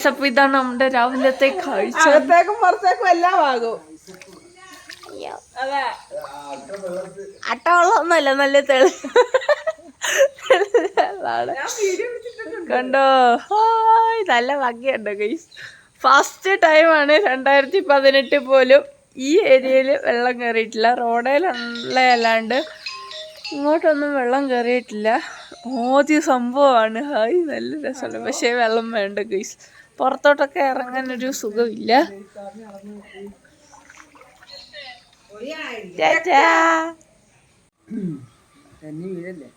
അപ്പൊ ഇതാണ് നമ്മുടെ രാവിലത്തെ കാഴ്ച. അകത്തേക്കും പുറത്തേക്കും എല്ലാം ആകും അതെ. അട്ടവെള്ളമൊന്നുമല്ല നല്ല തെളി. കണ്ടോ? ഹായ് നല്ല ഭംഗിയുണ്ട് ഗൈസ് ഫസ്റ്റ് ടൈമാണ് രണ്ടായിരത്തി പതിനെട്ട് പോലും ഈ ഏരിയയിൽ വെള്ളം കയറിയിട്ടില്ല. റോഡേലുള്ള അല്ലാണ്ട് ഇങ്ങോട്ടൊന്നും വെള്ളം കയറിയിട്ടില്ല. ആദ്യ സംഭവമാണ്. ഹായ് നല്ല രസമുണ്ട്. പക്ഷേ വെള്ളം വേണ്ട ഗൈസ് പുറത്തോട്ടൊക്കെ സുഖമില്ല. ടാറ്റാ. തന്നെ വീഴല്ലേ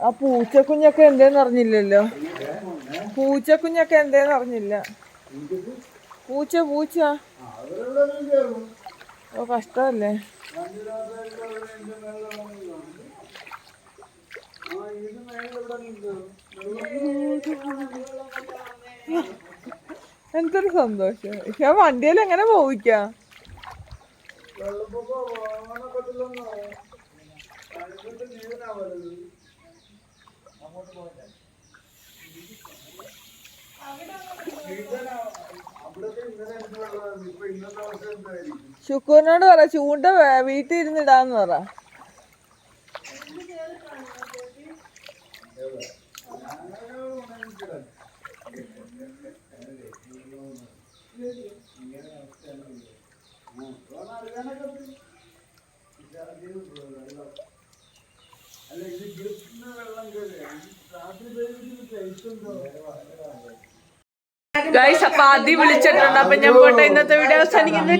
ആ പൂച്ചക്കുഞ്ഞൊക്കെ എന്തേന്ന് അറിഞ്ഞില്ലല്ലോ? പൂച്ചക്കുഞ്ഞൊക്കെ എന്തേന്ന് അറിഞ്ഞില്ല? പൂച്ച പൂച്ച. ഓ കഷ്ടല്ലേ എന്തൊരു സന്തോഷം. പക്ഷെ വണ്ടിയിൽ എങ്ങനെ പോവിക്കാ? ശുക്കൂറിനോട് പറ ചൂണ്ട വീട്ടിൽ ഇരുന്നിടാന്ന് പറ. ഗൈസ് അപ്പൊ ആദ്യം വിളിച്ചിട്ടുണ്ട്. അപ്പൊ ഞാൻ പോട്ടെ ഇന്നത്തെ വീഡിയോ അവസാനിക്കുന്നു.